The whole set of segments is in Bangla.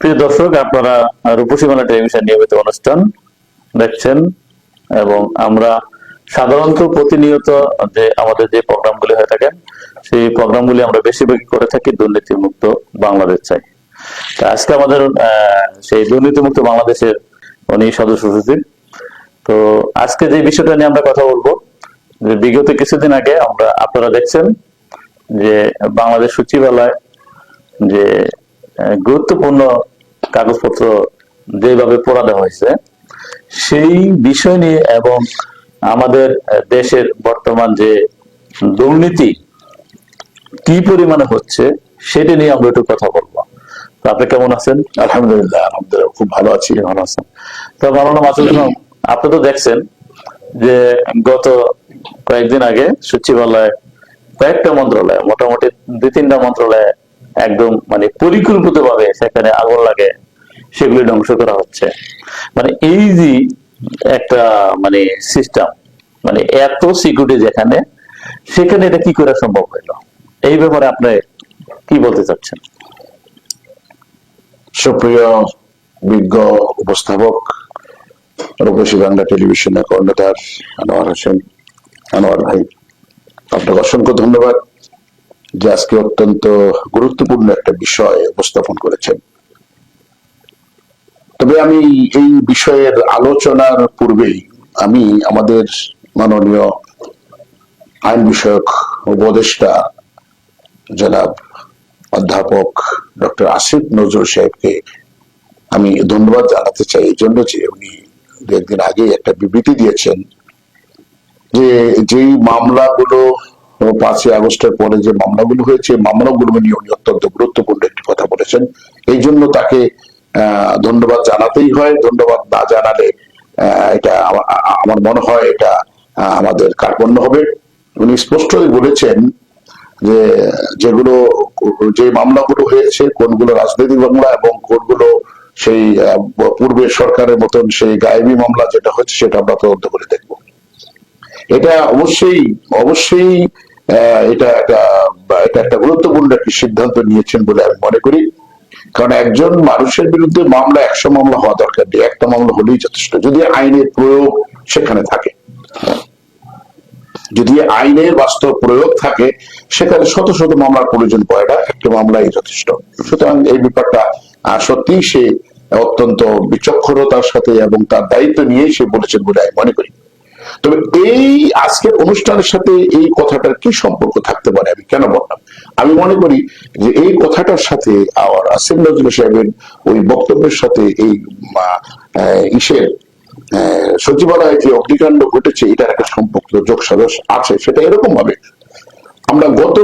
প্রিয় দর্শক, আপনারা রূপসীমালা টেলিভিশন নিয়মিত অনুষ্ঠান দেখছেন এবং আমরা সাধারণত প্রতিনিয়ত যে আমাদের যে প্রোগ্রামগুলি হয়ে থাকেন সেই প্রোগ্রামগুলি আমরা বেশিরভাগ করে থাকি দুর্নীতিমুক্ত বাংলাদেশ চাই। আজকে আমাদের সেই দুর্নীতিমুক্ত বাংলাদেশের উনি সদস্য সচিব। তো আজকে যে বিষয়টা নিয়ে আমরা কথা বলব, যে বিগত কিছুদিন আগে আমরা আপনারা দেখছেন যে বাংলাদেশ সচিবালয় যে গুরুত্বপূর্ণ কাগজপত্র যেভাবে পড়া দেওয়া হয়েছে, সেই বিষয় নিয়ে এবং আমাদের দেশের বর্তমান যে দুর্নীতি কি পরিমাণে হচ্ছে সেটা নিয়ে আমরা একটু কথা বলব। আপনি কেমন আছেন? আলহামদুলিল্লাহ আলহামদুলিল্লাহ, খুব ভালো আছি, ভালো আছেন। তো মাওলানা মাসুদ আপনি তো দেখছেন যে গত কয়েকদিন আগে সচিবালয় কয়েকটা মন্ত্রণালয়, মোটামুটি দুই তিনটা মন্ত্রণালয় একদম মানে পরিকল্পিত ভাবে সেখানে আগুন লাগে, সেগুলি ধ্বংস করা হচ্ছে। মানে এই যে একটা মানে সিস্টেম মানে এত সিকিউরিটি যেখানে, সেখানে এটা কি করে সম্ভব হইল এই ব্যাপারে আপনি কি বলতে চাচ্ছেন? সুপ্রিয় বিজ্ঞ উপস্থাপক, রূপসী বাংলা টেলিভিশনের কর্ণধার আনোয়ার হোসেন, আনোয়ার ভাই, আপনাকে অসংখ্য ধন্যবাদ। যে আজকে অত্যন্ত গুরুত্বপূর্ণ একটা বিষয় উপস্থাপন করেছেন। তবে আমি এই বিষয়ের আলোচনার পূর্বেই আমি আমাদের মাননীয় আইন বিষয়ক উপদেষ্টা জনাব অধ্যাপক ডক্টর আসিফ নজরুল সাহেবকে আমি ধন্যবাদ জানাতে চাই। এই জন্য যে উনি দু একদিন আগে একটা বিবৃতি দিয়েছেন যে যেই মামলাগুলো পাঁচই আগস্টের পরে যে মামলাগুলো হয়েছে মামলাগুলো নিয়ে উনি অত্যন্ত গুরুত্বপূর্ণ একটি কথা বলেছেন। এই জন্য তাকে ধন্যবাদ জানাতেই হয়। ধন্যবাদ না জানালে এটা আমার মনে হয় এটা আমাদের কার্পণ্য হবে। উনি স্পষ্টই বলেছেন যে, যেগুলো, যে মামলাগুলো হয়েছে, কোনগুলো রাজনৈতিক মামলা এবং কোনগুলো সেই পূর্বের সরকারের মতন সেই গায়েবী মামলা যেটা হচ্ছে সেটা আমরা তদন্ত করে দেখব। এটা অবশ্যই অবশ্যই এটা এটা একটা গুরুত্বপূর্ণ একটি সিদ্ধান্ত নিয়েছেন বলে আমি মনে করি। কারণ একজন মানুষের বিরুদ্ধে মামলা একশো মামলা হওয়া দরকার নেই। একটা মামলা হলেই যথেষ্ট যদি আইনের প্রয়োগ সেখানে থাকে। যদি আইনের বাস্তব প্রয়োগ থাকে সেখানে শত শত মামলার প্রয়োজন পড়ে না। একটা মামলাই যথেষ্ট। সুতরাং এই ব্যাপারটা আহ, সত্যিই সে অত্যন্ত বিচক্ষণতার সাথে এবং তার দায়িত্ব নিয়ে সে বলেছেন বলে আমি মনে করি। তবে এই আজকের অনুষ্ঠানের সাথে এই কথাটার কি সম্পর্ক থাকতে পারে? আমি কেন বললাম? আমি মনে করি যে এই কথাটার সাথে আমার আসিম নজরুল সাহেবের ওই বক্তব্যের সাথে এই ইসের সচিবালয়ে যে অগ্নিকাণ্ড ঘটেছে, এটার একটা সম্পর্ক যোগ সাজস আছে, সেটা এরকম ভাবে আমরা গত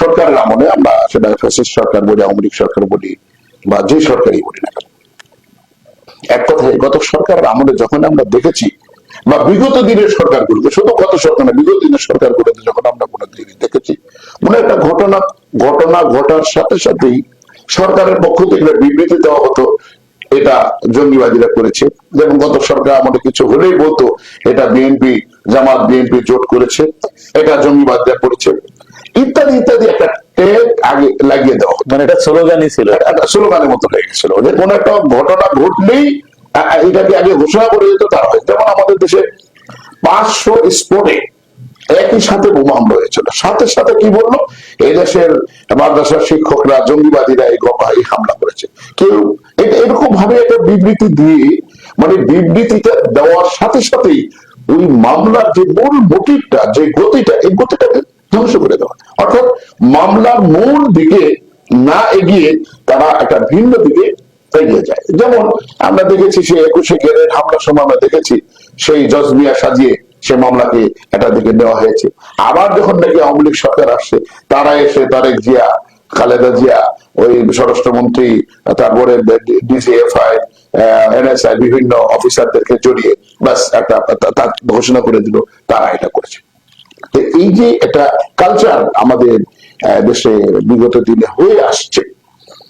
সরকারের আমলে আমরা সেটা ফ্যাসিস্ট সরকার বলি, আওয়ামী লীগ সরকার বলি, বা যে সরকারই বলি না এক কথায় গত সরকারের আমলে যখন আমরা দেখেছি বা বিগত দিনের সরকারগুলোকে শুধু গত সরকার না বিগত দিনের সরকারগুলোতে যখন আমরা কোনো দিনই দেখেছি মনে একটা ঘটনা ঘটনা ঘটার সাথে সাথেই সরকারের পক্ষ থেকে বিবৃতি দেওয়া হতো এটা জঙ্গিবাদীরা করেছে। যেমন গত সরকার আমাদের কিছু হলেই বলতো এটা বিএনপি জামাত বিএনপি জোট করেছে এটা জঙ্গিবাদীরা করেছে ইত্যাদি ইত্যাদি একটা ট্যাগ আগে লাগিয়ে দেওয়া মানে এটা স্লোগানই ছিল। একটা স্লোগানের মতো হয়ে গেছিল। যে কোন একটা ঘটনা ঘটলেই এটাকে আগে ঘোষণা করে তার হয় যেমন আমাদের দেশে পাঁচশো স্পোর্টে একই সাথে বোমা হামলা হয়েছিল। সাথে সাথে কি বলল? এই দেশের মাদ্রাসার শিক্ষকরা, জঙ্গিবাদীরা এই এই হামলা করেছে। কেউ এটা এরকম ভাবে একটা বিবৃতি দিয়ে মানে বিবৃতিটা দেওয়ার সাথে সাথেই ওই মামলার যে মূল মোটিভটা যে গতিটা, এই গতিটাকে ধ্বংস করে দেওয়া। অর্থাৎ মামলার মূল দিকে না এগিয়ে তারা একটা ভিন্ন দিকে এগিয়ে যায়। যেমন আমরা দেখেছি একুশে গেরের হামলার সময় আমরা দেখেছি, সেই জজমিয়া সাজিয়ে সে মামলাকে এটা দিকে নেওয়া হয়েছে। আবার যখন নাকি আওয়ামী লীগ সরকার আসছে, তারা এসে তারেক জিয়া, খালেদা জিয়া, ওই স্বরাষ্ট্রমন্ত্রী, তারপরে এনএসআই বিভিন্ন অফিসারদেরকে জড়িয়ে বাস একটা ঘোষণা করে দিল, তারা এটা করেছে। তো এই যে একটা কালচার আমাদের দেশে বিগত দিনে হয়ে আসছে।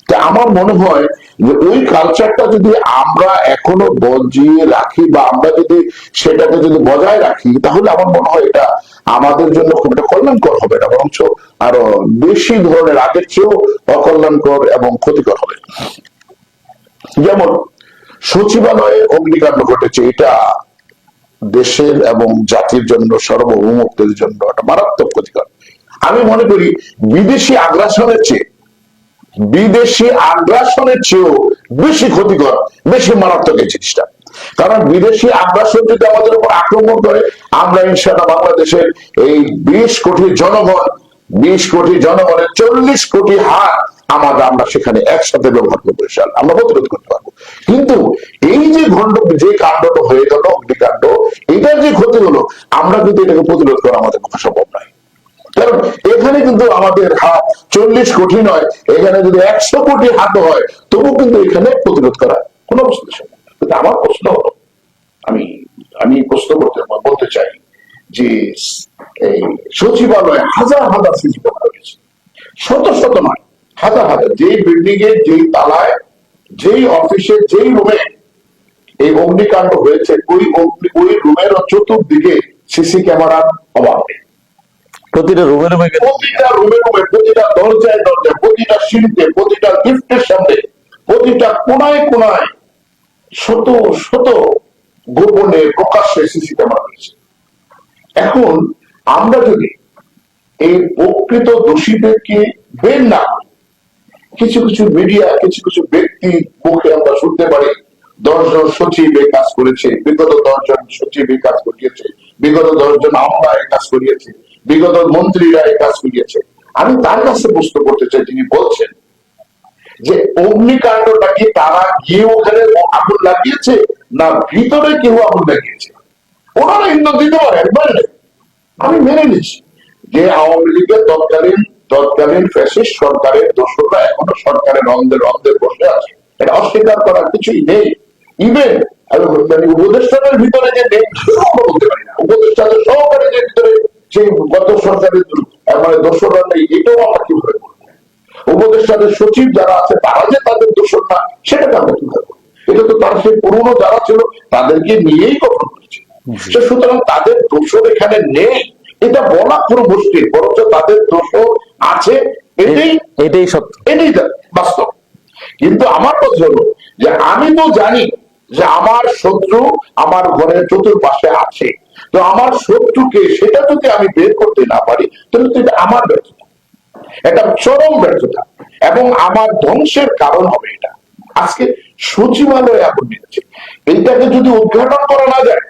তা আমার মনে হয় যে ওই কালচারটা যদি আমরা এখনও বজিয়ে রাখি বা আমরা যদি সেটাকে যদি বজায় রাখি, তাহলে আমার মনে হয় এটা আমাদের জন্য খুব একটা কল্যাণকর হবে না, বরঞ্চ আরও বেশি ধরনের আগের চেয়েও অকল্যাণকর এবং ক্ষতিকর হবে। যেমন, সচিবালয়ে অগ্নিকাণ্ড ঘটেছে, এটা দেশের এবং জাতির জন্য, সার্বভৌমত্বের জন্য একটা মারাত্মক ক্ষতিকর। আমি মনে করি বিদেশি আগ্রাসনের চেয়ে বিদেশি আগ্রাসনের চেয়েও বেশি ক্ষতিকর, বেশি মারাত্মক এই জিনিসটা। কারণ বিদেশি আগ্রাসন যদি আমাদের উপর আক্রমণ করে, আমরা ইনশাল্লাহ বাংলাদেশের এই বিশ কোটি জনগণ, বিশ কোটি জনগণের চল্লিশ কোটি হাত আমাদের আমরা সেখানে একসাথে ব্যবহার করব আমরা প্রতিরোধ করতে পারব। কিন্তু এই যে ঘণ্ড যে কাণ্ডটা হয়ে গেল, অগ্নিকাণ্ড, এটার যে ক্ষতি হলো, আমরা কিন্তু এটাকে প্রতিরোধ করা আমাদের পক্ষে সম্ভব নয়। কারণ এখানে কিন্তু আমাদের হাত চল্লিশ কোটি নয়, এখানে যদি একশো কোটি হাত হয়, তবু কিন্তু এখানে প্রতিরোধ করা কোন না। কিন্তু আমার প্রশ্ন হলো। আমি আমি প্রশ্ন করতে, বলতে চাই যে এই সচিবালয়ে হাজার হাজার সিসি ক্যামেরা রয়েছে। শত শত নয়, হাজার হাজার। যেই বিল্ডিং এ যেই তালায়, যেই অফিসে যেই রুমে এই অগ্নিকাণ্ড হয়েছে, ওই অগ্নি, ওই রুমের চতুর্দিকে সিসি ক্যামেরার অভাব নেই। প্রতিটা রুমে প্রতিটা রুমে, প্রতিটা দরজায় দরজায়, প্রতিটা প্রতিটা লিফটের সামনে, প্রতিটা কোনায় কোনায় শত শত গোপনে প্রকাশ্যে এখন আমরা যদি এই প্রকৃত দোষীদেরকে বের না কিছু কিছু মিডিয়া কিছু কিছু ব্যক্তি মুখে আমরা শুনতে পারি, দশজন সচিব এই কাজ করেছে, বিগত দশজন সচিব এই কাজ করিয়েছে, বিগত দশজন আমরা এই কাজ করিয়েছে। বিগত মন্ত্রীরা এই কাজ করিয়েছে। আমি তার কাছে প্রশ্ন করতে চাই, তিনি বলছেন যে অগ্নিকাণ্ডটা কি তারা গিয়ে ওখানে আগুন লাগিয়েছে না ভিতরে কেউ আগুন লাগিয়েছে? ওনারা ইন্ধন দিতে পারে আমি মেনে নিচ্ছি যে আওয়ামী লীগের তৎকালীন তৎকালীন ফ্যাসিস্ট সরকারের দোষরা এখনও সরকারের অন্ধের অন্ধের বসে আছে। এটা অস্বীকার করার কিছুই নেই। ইভেন উপদেষ্টাদের ভিতরে যে নেই উপদেষ্টাদের সহকারীদের ভিতরে। সেই গত সরকারের মানে দোষরা নেই এটাও আমরা কীভাবে বলব উপদেষ্টাদের সচিব যারা আছে তারা যে তাদের দোষর না সেটাকে আমরা কীভাবে এটা তো তার সেই পুরনো যারা ছিল তাদেরকে নিয়েই গঠন করেছে সে সুতরাং তাদের দোষর এখানে নেই এটা বলা পুরো মুশকিল বরঞ্চ তাদের দোষর আছে এটাই এটাই সত্য। এটাই বাস্তব। কিন্তু আমার কথা হলো যে আমি তো জানি যে আমার শত্রু আমার ঘরের চতুর্পাশে আছে। তো আমার শত্রুকে সেটা যদি আমি বের করতে না পারি, তাহলে তো এটা আমার ব্যর্থতা। এটা চরম ব্যর্থতা। এবং আমার ধ্বংসের কারণ হবে এটা। আজকে সচিবালয়ে আগুন দিচ্ছে এইটাকে যদি উদ্ঘাটন করা না যায়,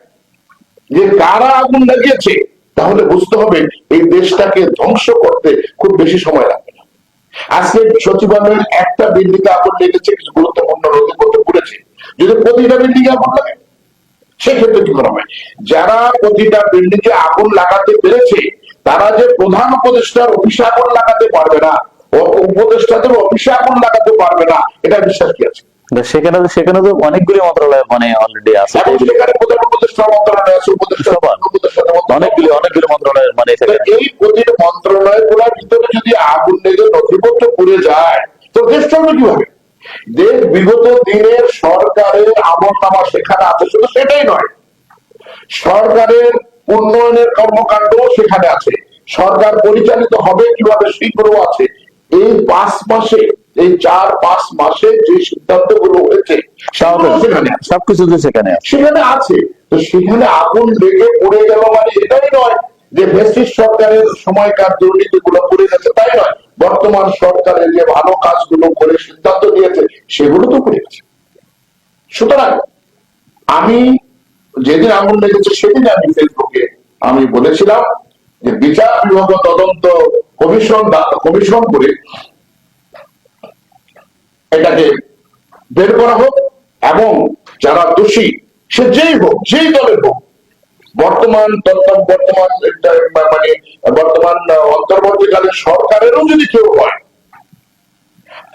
যে কারা আগুন লাগিয়েছে, তাহলে বুঝতে হবে এই দেশটাকে ধ্বংস করতে খুব বেশি সময় লাগবে না। আজকে সচিবালয়ের একটা বিল্ডিং আগুন লেগেছে, কিছু গুরুত্বপূর্ণ পুড়েছে যদি প্রতিটা বিল্ডিং এ আগুন লাগে সেক্ষেত্রে কি করা হয়? যারা প্রতিটা বিল্ডিং এ আগুন লাগাতে পেরেছে তারা যে প্রধান উপদেষ্টার অফিসে আগুন লাগাতে পারবে না উপদেষ্টাদের অফিসে আগুন লাগাতে পারবে না এটা বিশ্বাস কি আছে? সেখানে সেখানে তো অনেকগুলি মন্ত্রণালয় মানে অলরেডি আছে। এবং প্রধান উপদেষ্টা মন্ত্রণালয় আছে উপদেষ্টা সবার। উপদেষ্টাদের মন্ত্রণালয়। অনেকগুলি অনেকগুলি মন্ত্রণালয়ের মানে এই প্রতিটা মন্ত্রণালয়গুলোর ভিতরে যদি আগুন লেগে নথিপত্র পুড়ে যায় তো দেশ চলবে কীভাবে? দেশ বিগত দিনের সরকারের আমল নামা সেখানে আছে শুধু সেটাই নয়। সরকারের উন্নয়নের কর্মকাণ্ড সেখানে আছে। সরকার পরিচালিত হবে কীভাবে সেগুলো আছে। এই পাঁচ মাসে এই চার পাঁচ মাসে যে সিদ্ধান্তগুলো হয়েছে সবকিছু তো সেখানে সেখানে আছে। তো সেখানে আগুন লেগে পড়ে গেল মানে এটাই নয় যে ব্রিটিশ সরকারের সময়কার দুর্নীতি গুলো পড়ে গেছে, তাই নয়। বর্তমান সরকারের যে ভালো কাজগুলো করে সিদ্ধান্ত নিয়েছে সেগুলো তো পড়ে গেছে। সুতরাং আমি যেদিন আগুন লেগেছে সেদিন আমি ফেসবুকে আমি বলেছিলাম যে বিচার বিভাগ তদন্ত কমিশন কমিশন করে এটাকে বের করা হোক এবং যারা দোষী, সে যেই হোক, যেই দলের হোক বর্তমান বর্তমান মানে বর্তমান আহ, অন্তর্বর্তীকালীন সরকারেরও যদি কেউ হয়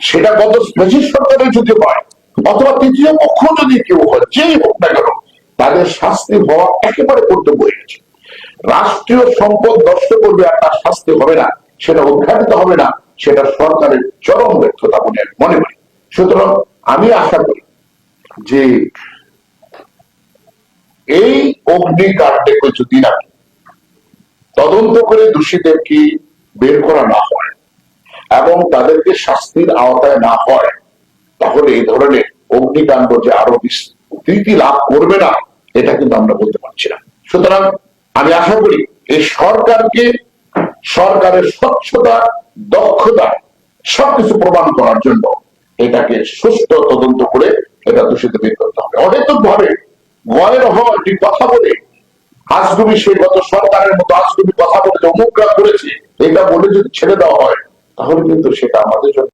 সেটা গত ব্রিটিশ সরকারের যদি হয় অথবা তৃতীয় পক্ষ যদি কেউ হয় যেই হোক না কেন তাদের শাস্তি হওয়া একেবারে কর্তব্য হয়ে গেছে। রাষ্ট্রীয় সম্পদ নষ্ট করবে আর তার শাস্তি হবে না সেটা উদ্ঘাটিত হবে না সেটা সরকারের চরম ব্যর্থতা বলে মনে করি। সুতরাং আমি আশা করি যে এই অগ্নিকাণ্ডে কিছুদিন আগে তদন্ত করে দোষীদেরকে বের করা না হয় এবং তাদেরকে শাস্তির আওতায় না হয়, তাহলে এই ধরনের অগ্নিকাণ্ড যে আরও বিস্তৃতি লাভ করবে না, এটা কিন্তু আমরা বলতে পারছি না। সুতরাং আমি আশা করি এই সরকারকে সরকারের স্বচ্ছতা, দক্ষতা সবকিছু প্রমাণ করার জন্য এটাকে সুস্থ তদন্ত করে এটা দূষিত বের করতে হবে। অহেতুক ভাবে ভয়ের হওয়াটি কথা বলে। আজগুবি সেই গত সরকারের মতো আজগুবি কথা বলে অমুক করেছে, এটা বলে যদি ছেড়ে দেওয়া হয়, তাহলে কিন্তু সেটা আমাদের জন্য